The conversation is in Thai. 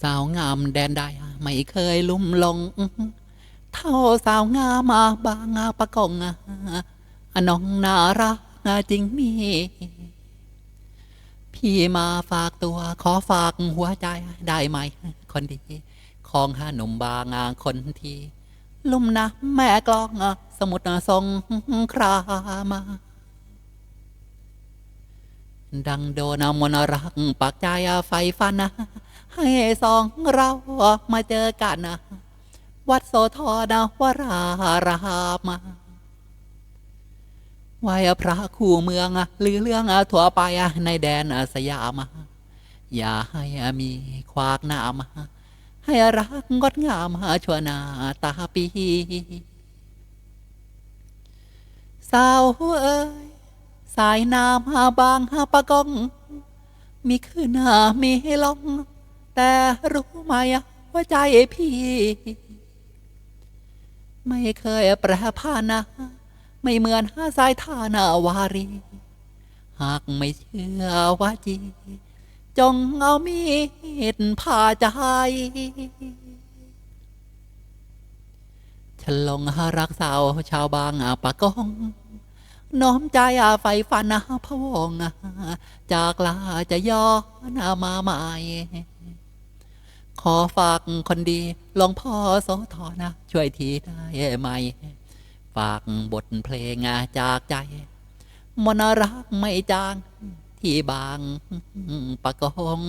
สาวงามแดนใดไม่เคยลุ่มหลง เท่าสาวงามมาบางาปะกงอน้องน่ารักจริงมี พี่มาฝากตัวขอฝากหัวใจได้ไหม คนดี ของหาหนุ่มบางาคนที ลุ่มนะแม่กลองสมุดทรงครามมา ดังโดนมนรักปากใจไฟฟันนะ ให้สองเรามาเจอกันนะ วัดโสธรวรารามาไหวพระคู่เมืองอะลือเรื่องอะทั่วไปอะในแดนอะสยามอะอย่าให้มีควากหนามาให้รักงดงามชวนาตาปีสาวเอ้ย สายน้ำหาบางหาปะกงมีขึ้นหามีลง แต่รู้ไหมว่าใจพี่ ไม่เคยแปรผ่านะ ไม่เหมือนหาสายทานาวารี หากไม่เชื่อว่าจี จงเอามีดผ่าใจฉันลงหารักสาวชาวบางอาปะกง น้อมใจอาไฟฟันอาพะวงอาจากลาจะย้อนมาใหม่ ขอฝากคนดีหลวงพ่อโสธรนะ ช่วยทีได้ไหม ฝากบทเพลงอาจากใจ มนรักไม่จางที่บางปะกง